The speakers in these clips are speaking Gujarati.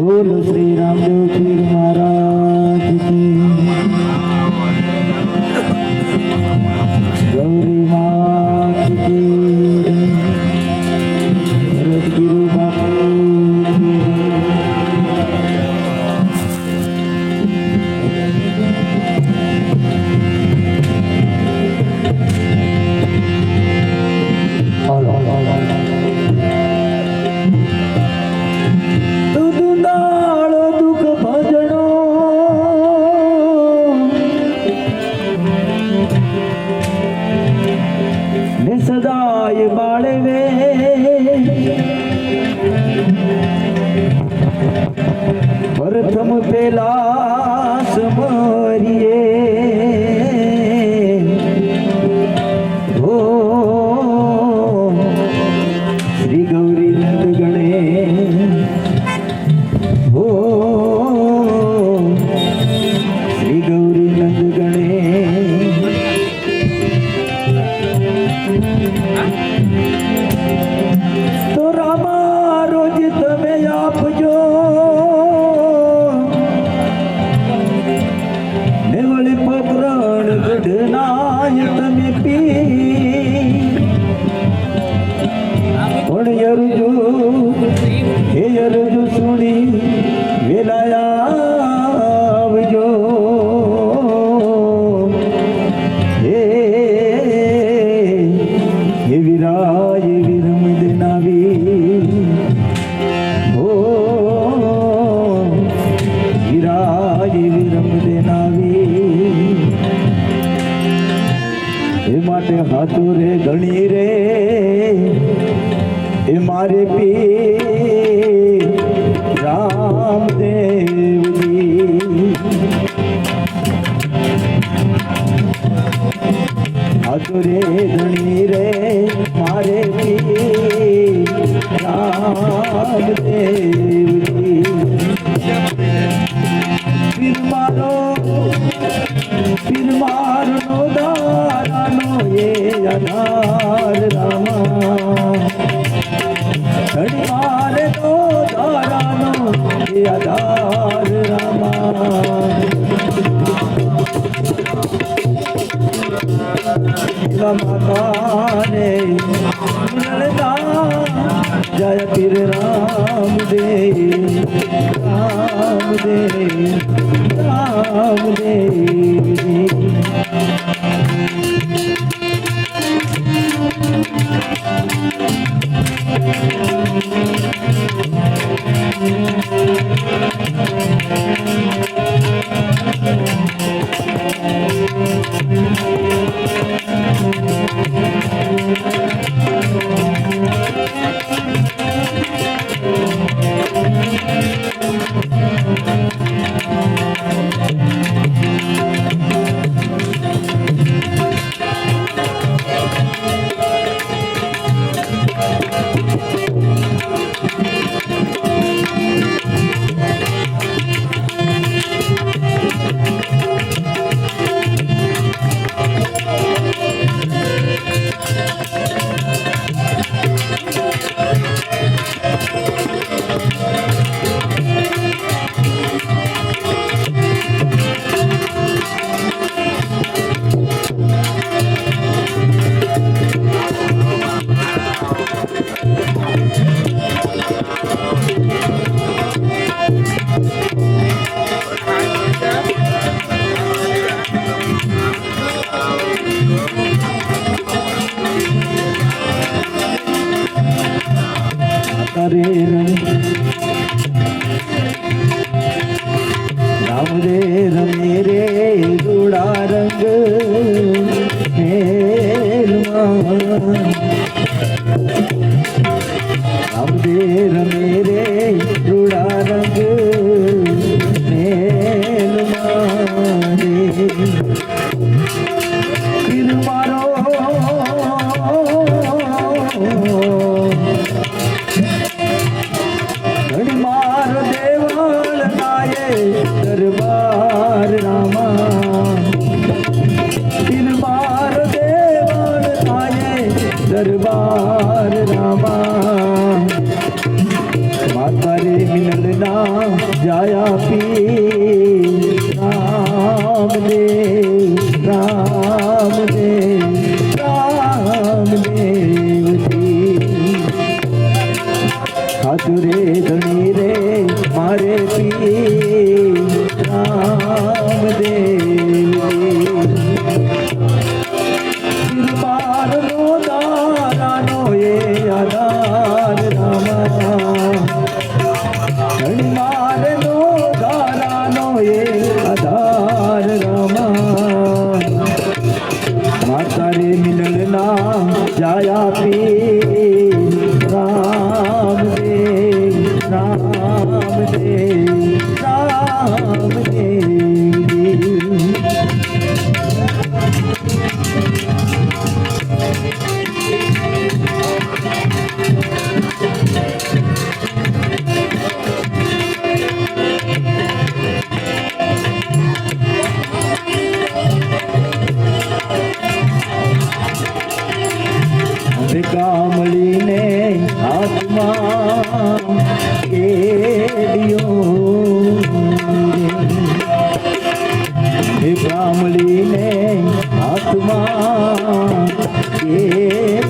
बोलो श्री राम देव की ভয় বাড়ে યરજુ વેલાયાવજો. હે વિરમ દેનાવી હો વિરમ દેનાવી એ માટે હાથો રે ગણી રે, એ મારે પી રામદેવજી હાથો રે ગણી રે મારે પી લલતા જય પીર રામ દેવ રામ દેવ રામ દેવ કરે રમે રામ રે મધુરે ધણી રે મારે પી રામદેવ દારાનો એ આધાર રામા ધણી નો દારાનો એ આધાર રામા માતા રે મિલનના જાયા પી સાંભળીને હાથમાં કેડિયો સાંભળીને હાથમાં કે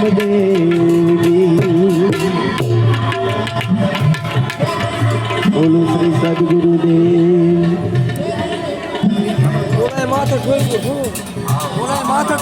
করবে